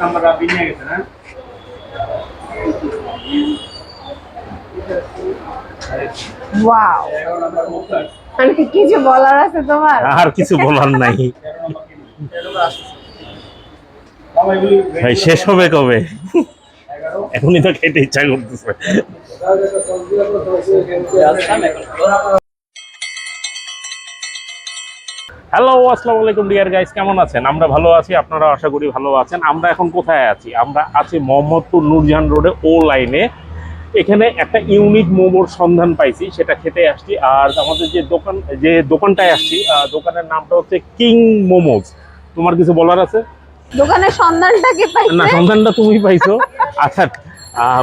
Number রাবি নিয়ে গেছে না ওয়াও। মানে কিছু বলার আছে তোমার? আর কিছু বলার নাই। ভাই শেষ হবে কবে? এখনই তো খেতে ইচ্ছা করতেছে। হ্যালো আসসালামু আলাইকুম ডিয়ার গাইস কেমন আছেন? আমরা ভালো আছি আপনারা আশা করি ভালো আছেন। আমরা এখন কোথায় আছি? আমরা আছি মোহাম্মদপুর নূরজাহান রোডে ও লাইনে এখানে একটা ইউনিক মোমোর সন্ধান পাইছি সেটা খেতে আসছি। আর আমাদের যে দোকান যে দোকানটায় আসছি দোকানের নামটা হচ্ছে কিং মোমোজ তোমার কিছু বলার আছে? দোকানের সন্ধানটাকে না পাইছে? সন্ধানটা তুমি পাইছো। আচ্ছা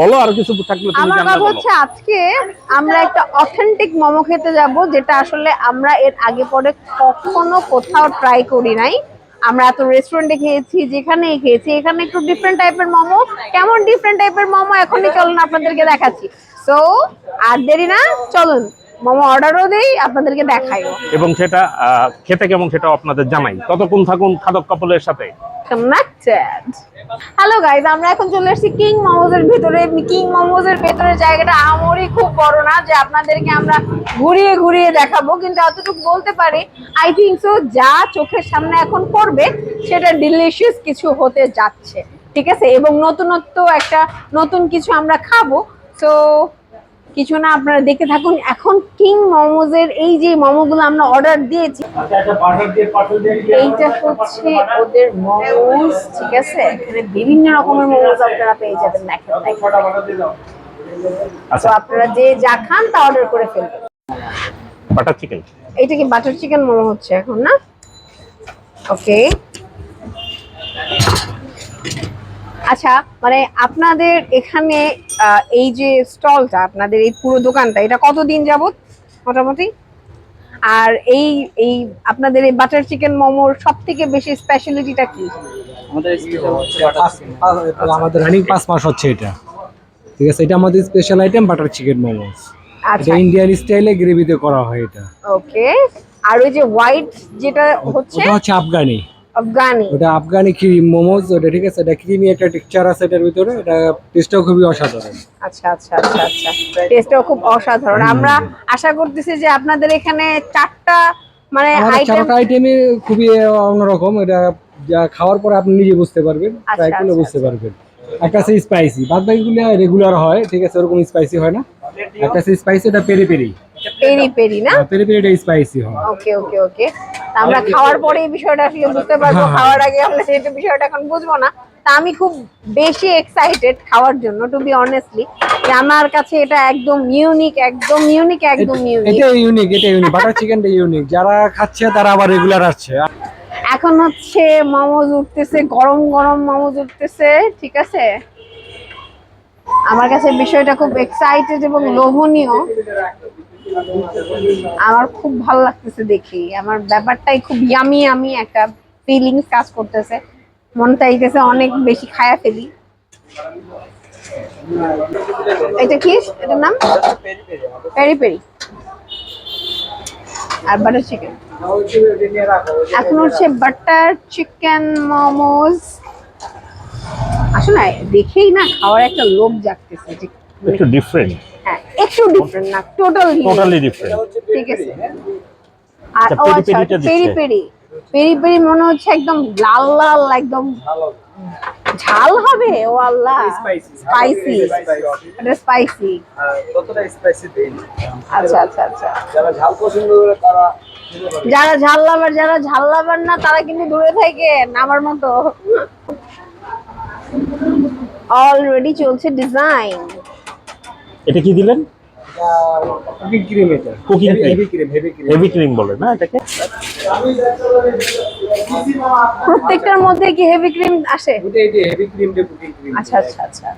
বলো আর কিছু থাকলে তুমি আমার কথা হচ্ছে আজকে আমরা একটা অথেন্টিক মোমো খেতে যাব যেটা আসলে আমরা এর আগে পরে কখনো কোথাও ট্রাই করি নাই। আমরা এত রেস্টুরেন্টে খেয়েছি যেখানেই খেয়েছি এখানে একটু ডিফারেন্ট টাইপের মোমো কেমন ডিফারেন্ট টাইপের মোমো এখনই চলুন আপনাদেরকে দেখাচ্ছি। তো আর দেরি না চলুন। মোমো অর্ডারও দেই আপনাদেরকে দেখাইও। এবং সেটা খেতে কেমন সেটাও আপনাদের জানাই। ততক্ষণ থাকুন খাদক কাপলের সাথে। কানেক্টেড হ্যালো গাইজ আমরা এখন চলে এসেছি কিং মোমোজের ভিতরে। কিং মোমোজের ভেতরে জায়গাটা আমরই খুব বড় না যে আপনাদেরকে আমরা ঘুরিয়ে ঘুরিয়ে দেখাবো। কিন্তু এতটুকু বলতে পারি আই থিঙ্ক সো যা চোখের সামনে এখন পড়বে সেটা ডিলিশিয়াস কিছু হতে যাচ্ছে। ঠিক আছে? এবং নতুনত্ব একটা নতুন কিছু আমরা খাব। তো কিছু না আপনারা দেখতে থাকুন। এখন কিং মোমোজের এই যে মোমোগুলো আমরা অর্ডার দিয়েছি এইটা হচ্ছে ওদের মোমোজ ঠিক আছে? এখানে বিভিন্ন রকমের মোমোজ আপনারা পেয়ে যাবেন দেখেন আপনারা যে যা খান তা অর্ডার করে ফেলবেন। বাটার চিকেন এইটা কি বাটার চিকেন মোমো হচ্ছে এখন না? ওকে আচ্ছা মানে আপনাদের এখানে এই যে স্টলটা আপনাদের এই পুরো দোকানটা এটা কতদিন যাবত মোটামুটি? আর এই এই আপনাদের এই বাটার চিকেন মোমোর সব থেকে বেশি স্পেশালিটিটা কি? আমাদের রানিং পাঁচ মাস হচ্ছে এটা। ঠিক আছে এটা আমাদের special item butter chicken momos আচ্ছা। ইন্ডিয়ান স্টাইলে গ্রেভিতে করা হয় এটা। ওকে আর ওই যে হোয়াইট যেটা হচ্ছে? ওটা হচ্ছে আফগানি। আফগানি। ওটা আফগানি ক্রিম মোমোস ওটা ঠিক আছে এটা ক্রিমি একটা টেক্সচার আছে এটার ভিতরে এটা টেস্টটাও খুবই অসাধারণ। আচ্ছা আচ্ছা আচ্ছা আচ্ছা টেস্টটাও খুব অসাধারণ। আমরা আশা করতেছি যে আপনাদের এখানে চারটা মানে আইটেম চারটা আইটেমই খুবই অন্যরকম। এটা যা খাওয়ার পরে আপনি নিজে বুঝতে পারবেন ট্রাই করলে বুঝতে পারবেন। একটা আছে স্পাইসি বাদ বাকিগুলো রেগুলার হয় ঠিক আছে ওরকম স্পাইসি হয় না। একটা আছে স্পাইসি এটা পেরি পেরি পেরি পেরি না? পেরি পেরি এটা স্পাইসি হয়। ওকে ওকে ওকে আমরা খাওয়ার পরে এই বিষয়টা আসলে বুঝতে পারব। হ্যাঁ, হ্যাঁ। খাওয়ার আগে আমরা সেটা বিষয়টা এখন বুঝব না। তা আমি খুব বেশি এক্সাইটেড খাওয়ার জন্য টু বি অনেস্টলি যে আমার কাছে এটা একদম ইউনিক একদম ইউনিক একদম ইউনিক এটা ইউনিক এটা ইউনিক বাটার চিকেনটা ইউনিক যারা খাচ্ছে তারা আবার রেগুলার আসছে। এখন হচ্ছে মোমোজ উঠতেছে গরম গরম মোমোজ উঠতেছে ঠিক আছে? আমার কাছে বিষয়টা খুব এক্সাইটেড এবং লোভনীয়। আমার খুব ভালো লাগতেছে দেখি। আমার ব্যাপারটাই খুব ইয়ামি আমি একটা ফিলিংস কাজ করতেছে। মন চাইতেছে অনেক বেশি খায়া ফেলি। এটা কি? এটার নাম? Peri peri. আর বাটার চিকেন এখন হচ্ছে বাটার চিকেন মোমোজ আসলে দেখেই না, খাওয়ার একটা লোভ জাগতেছে একটু ডিফারেন্ট একটু ডিফারেন্ট না টোটাল টোটালি ডিফারেন্ট ঠিক আছে। আর আচ্ছা, ও পেরি আচ্ছা পেরি পেরি পেরি পেরি মনে হচ্ছে একদম লাল লাল একদম ঝাল হবে? ও আল্লাহ। স্পাইসি এটা স্পাইসি ততটা স্পাইসি দেই আচ্ছা আচ্ছা আচ্ছা। যারা ঝাল পছন্দ করে তারা যারা ঝাল লাভার যারা ঝাল লাভার না তারা কিন্তু দূরে থাকেন আমার মতো। অলরেডি চলছে ডিজাইন এটা কি দিলেন? কুকিং ক্রিম এটা। Cooking heavy cream heavy cream heavy cream বলে না এটাকে? প্রত্যেকটার মধ্যে কি হেভি ক্রিম আসে? এই কুকিং ক্রিম আচ্ছা আচ্ছা আচ্ছা।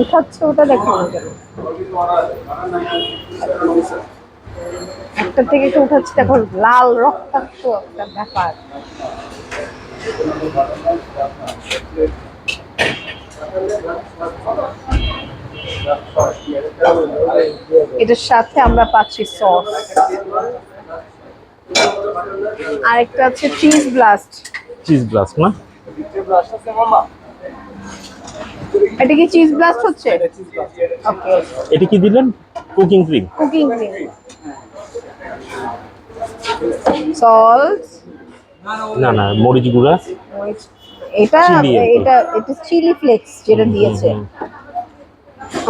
উঠাচ্ছে ওটা দেখো। একটা থেকে একটু উঠাচ্ছে দেখো লাল রক্তাক্ত একটা ব্যাপার। এটার সাথে আমরা পাচ্ছি সস। আরেকটা হচ্ছে চিজ ব্লাস্ট চিজ ব্লাস্ট না? আছে এটা কি চিজ ব্লাস্ট হচ্ছে? এটা কি দিলেন? Cooking cream cooking cream salt না না মরিচ গুঁড়া। এটা। এটা এটা চিলি ফ্লেক্স যেটা দিয়েছে। হুম,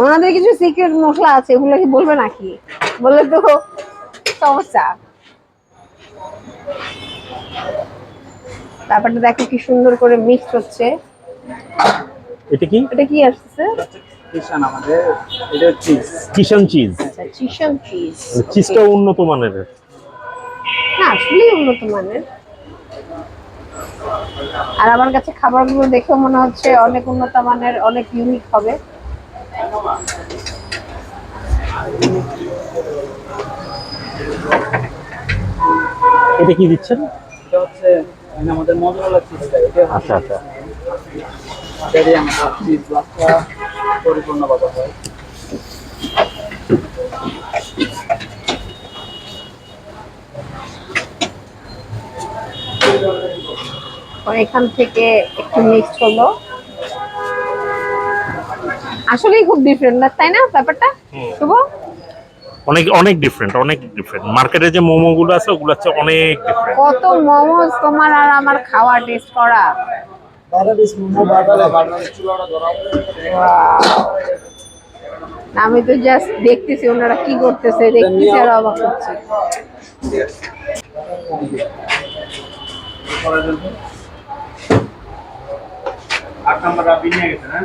ওনাদের কিছু সিক্রেট মশলা আছে ওগুলো কি বলবে নাকি? বললে তো সমস্যা। ব্যাপারটা দেখো কি সুন্দর করে মিক্স হচ্ছে। এটা কি? এটা কি আসছে? কিষান আমাদের এটা চিজ কিষান চিজ আচ্ছা চিকেন চিজ চিজটা উন্নত মানের। না আসলেই উন্নত মানের। আর আমার কাছে খাবারগুলো দেখে মনে হচ্ছে অনেক উন্নত মানের অনেক ইউনিক হবে। এটা কি দিচ্ছেন? এটা হচ্ছে মানে আমাদের মজুরালা চিজটা এটা আচ্ছা আচ্ছা। আমাদের চিজ পরিপূর্ণভাবে হয়। তো এখান থেকে একটু মিক্সড হলো। আসলেই খুব ডিফারেন্ট না তাই না ব্যাপারটা? শুভ? অনেক অনেক ডিফারেন্ট অনেক ডিফারেন্ট মার্কেটে যে মোমো গুলো আছে ওগুলো হচ্ছে অনেক ডিফারেন্ট কত মোমোজ তোমার আর আমার খাওয়া টেস্ট করা? মোমো আমি তো জাস্ট দেখতেছি ওনারা কি করতেছে দেখতেছি আর অবাক হচ্ছি। আট নম্বর রাবি নিয়ে গেছে না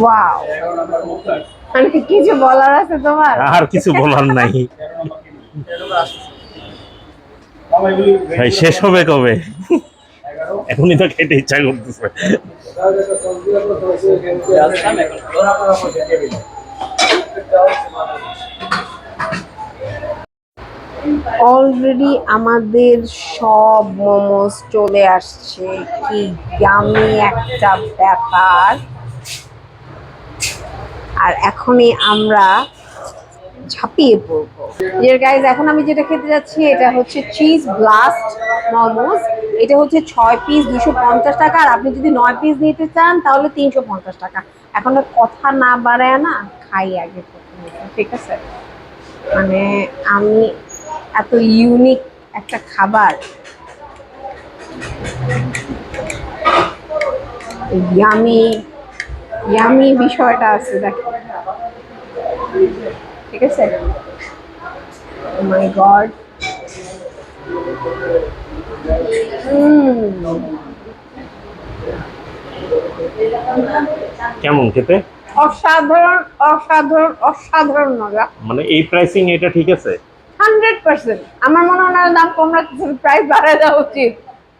ওয়াও। নম্বর মুখটার মানে কিছু বলার আছে তোমার? আর কিছু বলার নাই। ভাই শেষ হবে কবে? এখনই তো খেতে ইচ্ছা করতেছে আসলাম এখন ধরা করা পয়সা দিয়ে দিলাম অলরেডি আমাদের সব মোমোস চলে আসছে। কি গামি একটা ব্যাপার। আর এখনই আমরা ঝাঁপিয়ে পড়ব। এর গাইজ এখন আমি যেটা খেতে যাচ্ছি, এটা হচ্ছে চিজ ব্লাস্ট মোমোস এটা হচ্ছে ছয় পিস দুশো পঞ্চাশ টাকা। আর আপনি যদি নয় পিস নিতে চান, তাহলে তিনশো পঞ্চাশ টাকা। এখন কথা না বাড়ায় না, খাই আগে ঠিক আছে? মানে আমি এত ইউনিক একটা খাবার। ইয়ামি ইয়ামি বিষয়টা আছে দেখো। ঠিক আছে? মাই গড কেমন খেতে? অসাধারণ অসাধারণ অসাধারণ মজা। মানে এই প্রাইসিং এটা ঠিক আছে? Hundred percent. আমার মনে হয় দাম কম প্রাইস বাড়ায় দেওয়া উচিত।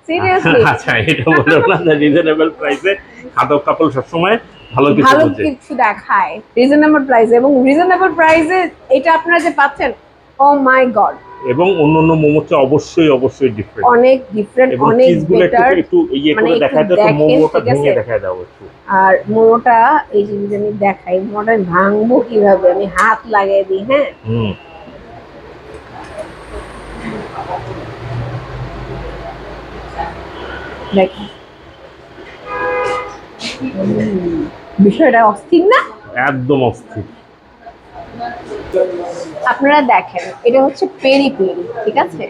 সিরিয়াসলি আচ্ছা এটা বলো না রিজনেবল প্রাইসে খাদক কাপল সবসময় ভালো কিছু ভালো কিছু দেখায়। রিজনেবল প্রাইসে এবং রিজনেবল প্রাইসে এটা আপনারা যে পাচ্ছেন ও মাই গড এবং অন্যান্য মোমোর চেয়ে অবশ্যই অবশ্যই ডিফারেন্ট অনেক ডিফারেন্ট অনেক বেটার একটু ইয়ে মানে করে দেখায় দাও তো মোমোটা ভেঙে দেখায় দাও একটু। আর মোমোটা এই যে আমি দেখাই। মোমোটা ভাঙবো কীভাবে? আমি হাত লাগিয়ে দিই হ্যাঁ? হুম। বিষয়টা অস্থির না? একদম অস্থির। আপনারা দেখেন এটা হচ্ছে পেরি পেরি ঠিক আছে?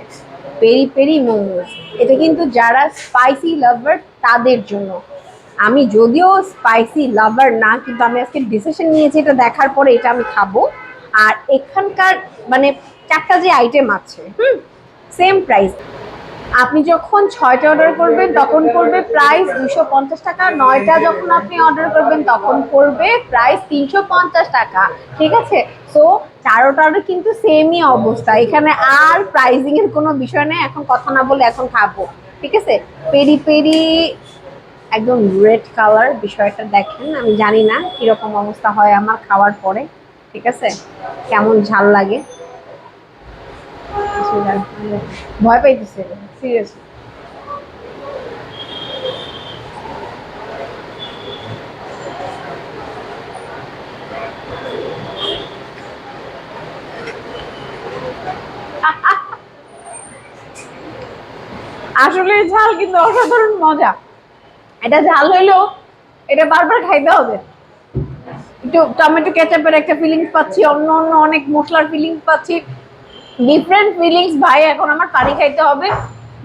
পেরি পেরি মোমোস এটা কিন্তু যারা স্পাইসি লাভার তাদের জন্য। আমি যদিও স্পাইসি লাভার না কিন্তু আমি আজকে ডিসিশন নিয়েছি এটা দেখার পরে এটা আমি খাব। আর এখানকার মানে চারটা যে আইটেম আছে হুম? সেম প্রাইস আপনি যখন ছয়টা অর্ডার করবেন, তখন পড়বে প্রাইস দুশো পঞ্চাশ টাকা। নয়টা যখন আপনি অর্ডার করবেন, তখন পড়বে প্রাইস তিনশো পঞ্চাশ টাকা। ঠিক আছে? সো চারোটা চারোটারও কিন্তু সেমই অবস্থা। এখানে আর প্রাইজিং এর কোনো বিষয় নেই। এখন কথা না বলে এখন খাব। ঠিক আছে? পেরি পেরি একদম রেড কালার বিষয়টা দেখেন। আমি জানি না কীরকম অবস্থা হয় আমার খাওয়ার পরে। ঠিক আছে? কেমন ঝাল লাগে। মানে ভয় আসলে ঝাল কিন্তু অসাধারণ মজা। এটা ঝাল হইলেও এটা বারবার খাইতে হবে। একটু টমেটো কেচাপের একটা ফিলিংস পাচ্ছি, অন্য অন্য অনেক মশলার ফিলিংস পাচ্ছি। ডিফারেন্ট ফিলিংস ভাই এখন আমার পানি খাইতে হবে।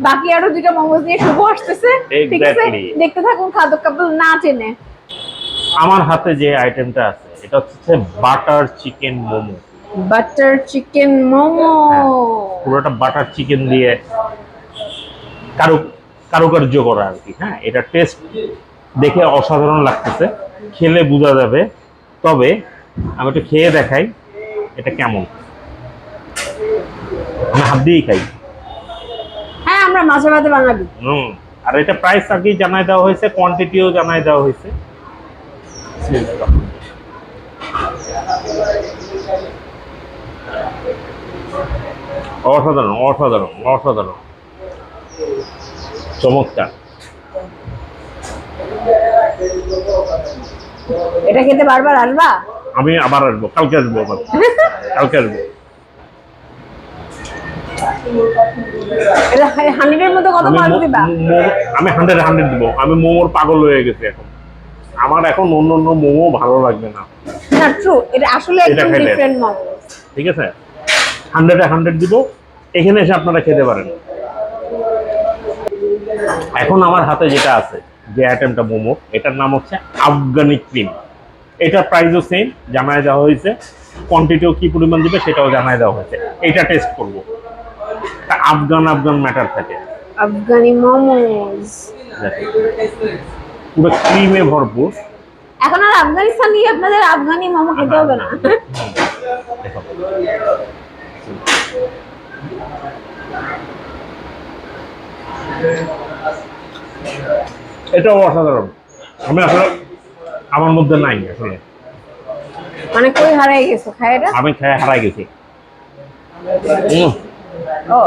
বাকি আরও দুটো মোমোজ নিয়ে শুভ আসতেছে। ঠিক আছে? দেখতে থাকুন খাদ্য কাপল না চেনে আমার হাতে যে আইটেমটা আছে এটা হচ্ছে butter chicken momo. Butter chicken momo. পুরোটা বাটার চিকেন দিয়ে কারু কারুকার্য করা আর কি হ্যাঁ? এটা টেস্ট দেখে অসাধারণ লাগতেছে। খেলে বোঝা যাবে। তবে আমি একটু খেয়ে দেখাই এটা কেমন। আমি হাত দিয়েই খাই। হ্যাঁ আমরা মাঝে মাঝে বাঙালি। হুম। আর এটা প্রাইস আগেই দেওয়া হয়েছে কোয়ান্টিটিও দেওয়া হয়েছে। অসাধারণ অসাধারণ অসাধারণ। চমৎকার। এটা খেতে বারবার আসবা? আমি আবার আসব কালকে আসব আবার। কালকে আসব। হান্ড্রেডের মধ্যে কত আমি মার্ক দিবা আমি হান্ড্রেড হান্ড্রেড দিব। আমি মোমোর পাগল হয়ে গেছি এখন। আমার এখন অন্য অন্য মোমো ভালো লাগবে না। না ট্রু এটা আসলে একদম ডিফারেন্ট মোমো। ঠিক আছে? হান্ড্রেডে হান্ড্রেড দিব। এখানে এসে আপনারা খেতে পারেন। এখন আমার হাতে যেটা আছে যে আইটেমটা মোমো এটার নাম হচ্ছে আফগানি ক্রিম এটার প্রাইসও সেম জানায় দেওয়া হয়েছে। কোয়ান্টিটিও কি পরিমাণ দিবে সেটাও জানায় দেওয়া হয়েছে। এটা টেস্ট করব। তা আফগান আফগান ম্যাটার থাকে। আফগানি মোমোস। পুরো ক্রিমে ভরপুর। এখন আর আফগানিস্তান নিয়ে আপনাদের আফগানি মোমো খেতে হবে না। এটাও অসাধারণ। আমি আসলে আমার মধ্যে নাই আসলে। মানে কই হারাই গেছো? খাই এটা? আমি খেয়ে হারাই গেছি। ও।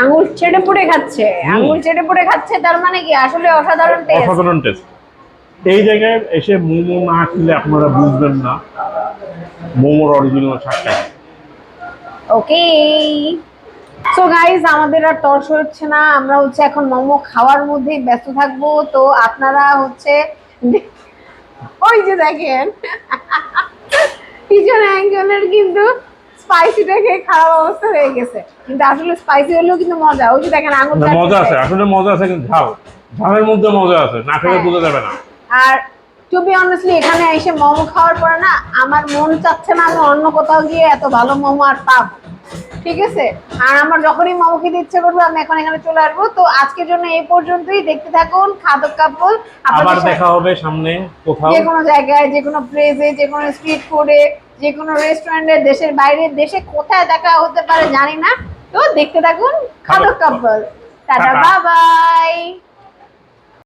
আঙুল চেটে পুড়ে খাচ্ছে। আঙুল চেটে পুড়ে খাচ্ছে তার মানে কি? আসলে অসাধারণ টেস্ট অসাধারণ টেস্ট এই জায়গায় এসে মোমো না খেলে আপনারা বুঝবেন না। মোমোর অরিজিনাল স্বাদটা ওকে। সো গাইজ আমাদের আর তর্স হচ্ছে না। আমরা হচ্ছে এখন মোমো খাওয়ার মধ্যেই ব্যস্ত থাকব। তো আপনারা হচ্ছে ওই যে দেখেন পিছনে একজনের কিন্তু স্পাইসিটা খেয়ে খারাপ অবস্থা হয়ে গেছে। কিন্তু আসলে স্পাইসি হলেও কিন্তু মজা। ওই যে দেখেন আঙুল মজা আছে। আসলে মজা আছে কিন্তু ঝাল। ঝালের মধ্যে মজা আছে। না খেলে হ্যাঁ। বোঝা যাবে না। আর টু বি অনেস্টলি এখানে এসে মোমো খাওয়ার পরে না আমার মন চাচ্ছে না আমি অন্য কোথাও গিয়ে এত ভালো মোমো আর পাবো। ঠিক আছে? আর আমার যখনই মোমো খেতে ইচ্ছে করবে আমি এখন এখানে চলে আসব। তো আজকের জন্য এই পর্যন্তই। দেখতে থাকুন খাদক কাপল আবার দেখা হবে সামনে কোথাও। যে কোনো জায়গায় যে কোনো প্লেসে যে কোনো স্ট্রিট ফুডে যে কোনো রেস্টুরেন্টে দেশের বাইরে দেশে কোথায় দেখা হতে পারে জানি না। তো দেখতে থাকুন খাদক couple tata tata. Bye bye